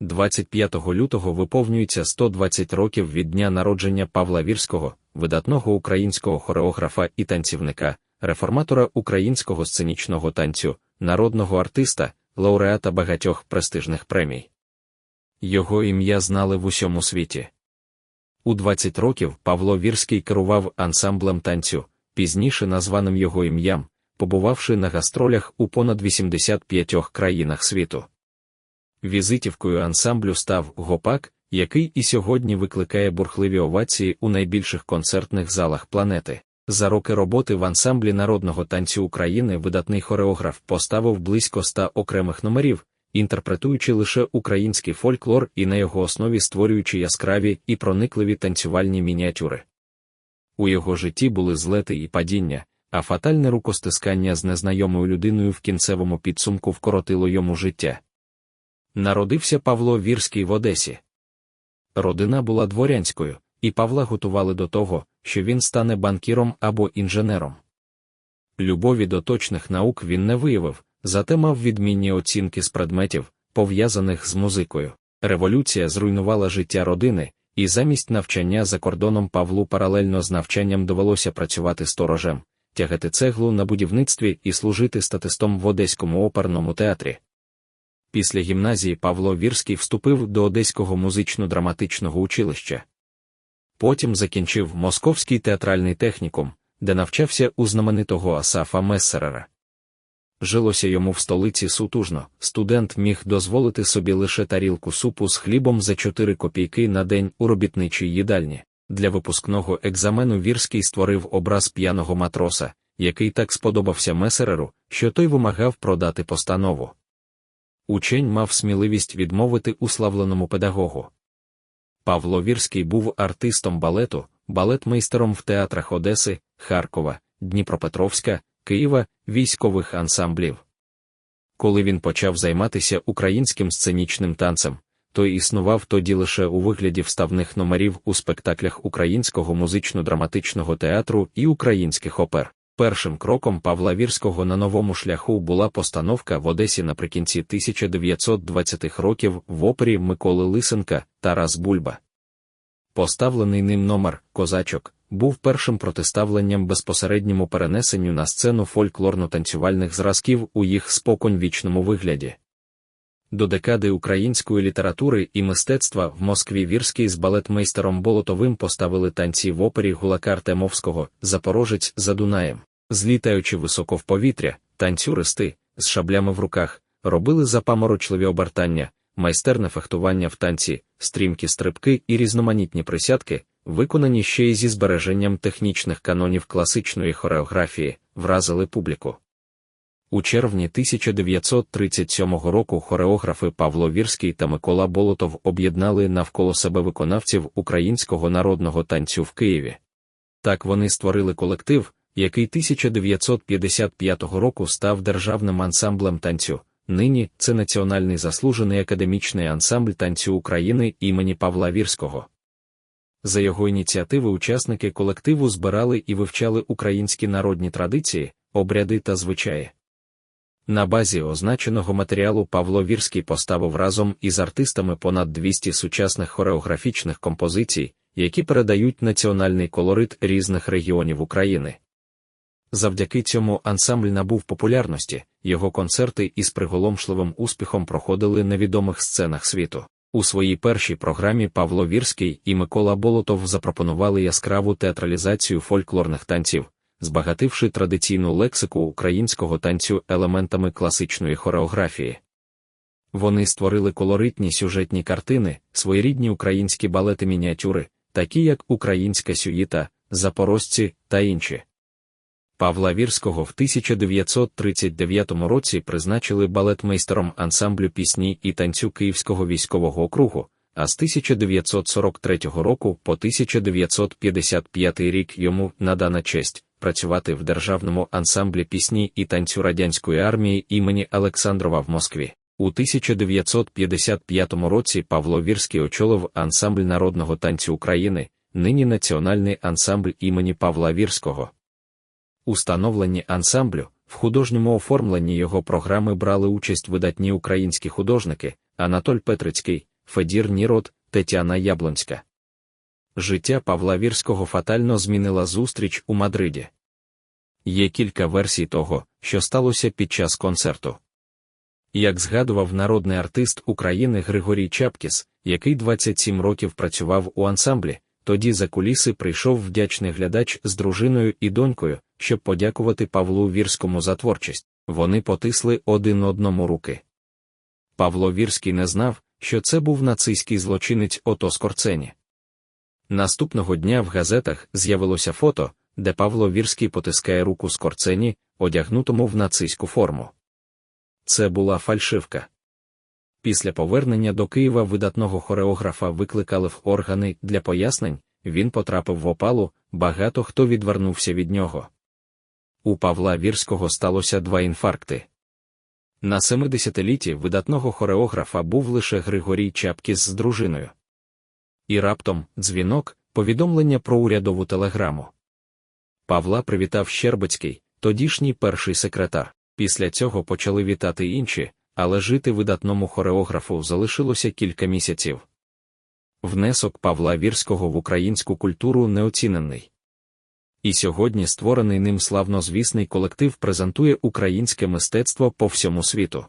25 лютого виповнюється 120 років від дня народження Павла Вірського, видатного українського хореографа і танцівника, реформатора українського сценічного танцю, народного артиста, лауреата багатьох престижних премій. Його ім'я знали в усьому світі. У 20 років Павло Вірський керував ансамблем танцю, пізніше названим його ім'ям, побувавши на гастролях у понад 85 країнах світу. Візитівкою ансамблю став гопак, який і сьогодні викликає бурхливі овації у найбільших концертних залах планети. За роки роботи в ансамблі народного танцю України видатний хореограф поставив близько ста окремих номерів, інтерпретуючи лише український фольклор і на його основі створюючи яскраві і проникливі танцювальні мініатюри. У його житті були злети і падіння, а фатальне рукостискання з незнайомою людиною в кінцевому підсумку вкоротило йому життя. Народився Павло Вірський в Одесі. Родина була дворянською, і Павла готували до того, що він стане банкіром або інженером. Любові до точних наук він не виявив, зате мав відмінні оцінки з предметів, пов'язаних з музикою. Революція зруйнувала життя родини, і замість навчання за кордоном Павлу паралельно з навчанням довелося працювати сторожем, тягати цеглу на будівництві і служити статистом в Одеському оперному театрі. Після гімназії Павло Вірський вступив до Одеського музично-драматичного училища. Потім закінчив Московський театральний технікум, де навчався у знаменитого Асафа Мессерера. Жилося йому в столиці сутужно, студент міг дозволити собі лише тарілку супу з хлібом за 4 копійки на день у робітничій їдальні. Для випускного екзамену Вірський створив образ п'яного матроса, який так сподобався Месереру, що той вимагав продати постанову. Учень мав сміливість відмовити уславленому педагогу. Павло Вірський був артистом балету, балетмейстером в театрах Одеси, Харкова, Дніпропетровська, Києва, військових ансамблів. Коли він почав займатися українським сценічним танцем, то існував тоді лише у вигляді вставних номерів у спектаклях Українського музично-драматичного театру і українських опер. Першим кроком Павла Вірського на новому шляху була постановка в Одесі наприкінці 1920-х років в опері Миколи Лисенка Тарас Бульба. Поставлений ним номер Козачок був першим протиставленням безпосередньому перенесенню на сцену фольклорно-танцювальних зразків у їх споконвічному вигляді. До декади української літератури і мистецтва в Москві Вірський з балетмейстером Болотовим поставили танці в опері Гулака Артемовського Запорожець за Дунаєм, злітаючи високо в повітря, танцюристи з шаблями в руках, робили запаморочливі обертання, майстерне фехтування в танці, стрімкі стрибки і різноманітні присядки, виконані ще й зі збереженням технічних канонів класичної хореографії, вразили публіку. У червні 1937 року хореографи Павло Вірський та Микола Болотов об'єднали навколо себе виконавців українського народного танцю в Києві. Так вони створили колектив, який 1955 року став державним ансамблем танцю. Нині це Національний заслужений академічний ансамбль танцю України імені Павла Вірського. За його ініціативи учасники колективу збирали і вивчали українські народні традиції, обряди та звичаї. На базі означеного матеріалу Павло Вірський поставив разом із артистами понад 200 сучасних хореографічних композицій, які передають національний колорит різних регіонів України. Завдяки цьому ансамбль набув популярності, його концерти із приголомшливим успіхом проходили на відомих сценах світу. У своїй першій програмі Павло Вірський і Микола Болотов запропонували яскраву театралізацію фольклорних танців, збагативши традиційну лексику українського танцю елементами класичної хореографії. Вони створили колоритні сюжетні картини, своєрідні українські балети мініатюри, такі як Українська сюїта, Запорожці та інші. Павла Вірського в 1939 році призначили балетмейстером ансамблю пісні і танцю Київського військового округу, а з 1943 року по 1955 рік йому надана честь працювати в державному ансамблі пісні і танцю радянської армії імені Олександрова в Москві. У 1955 році Павло Вірський очолив ансамбль народного танцю України, нині Національний ансамбль імені Павла Вірського. У становленні ансамблю, в художньому оформленні його програми брали участь видатні українські художники, Анатоль Петрицький, Федір Нірод, Тетяна Яблонська. Життя Павла Вірського фатально змінила зустріч у Мадриді. Є кілька версій того, що сталося під час концерту. Як згадував народний артист України Григорій Чапкіс, який 27 років працював у ансамблі, тоді за куліси прийшов вдячний глядач з дружиною і донькою, щоб подякувати Павлу Вірському за творчість. Вони потисли один одному руки. Павло Вірський не знав, що це був нацистський злочинець Ото Скорцені. Наступного дня в газетах з'явилося фото, де Павло Вірський потискає руку Скорцені, одягнутому в нацистську форму. Це була фальшивка. Після повернення до Києва видатного хореографа викликали в органи для пояснень, він потрапив в опалу, багато хто відвернувся від нього. У Павла Вірського сталося два інфаркти. На 70-літті видатного хореографа був лише Григорій Чапкіс з дружиною. І раптом дзвінок, повідомлення про урядову телеграму. Павла привітав Щербицький, тодішній перший секретар. Після цього почали вітати інші, але жити видатному хореографу залишилося кілька місяців. Внесок Павла Вірського в українську культуру неоцінений. І сьогодні створений ним славнозвісний колектив презентує українське мистецтво по всьому світу.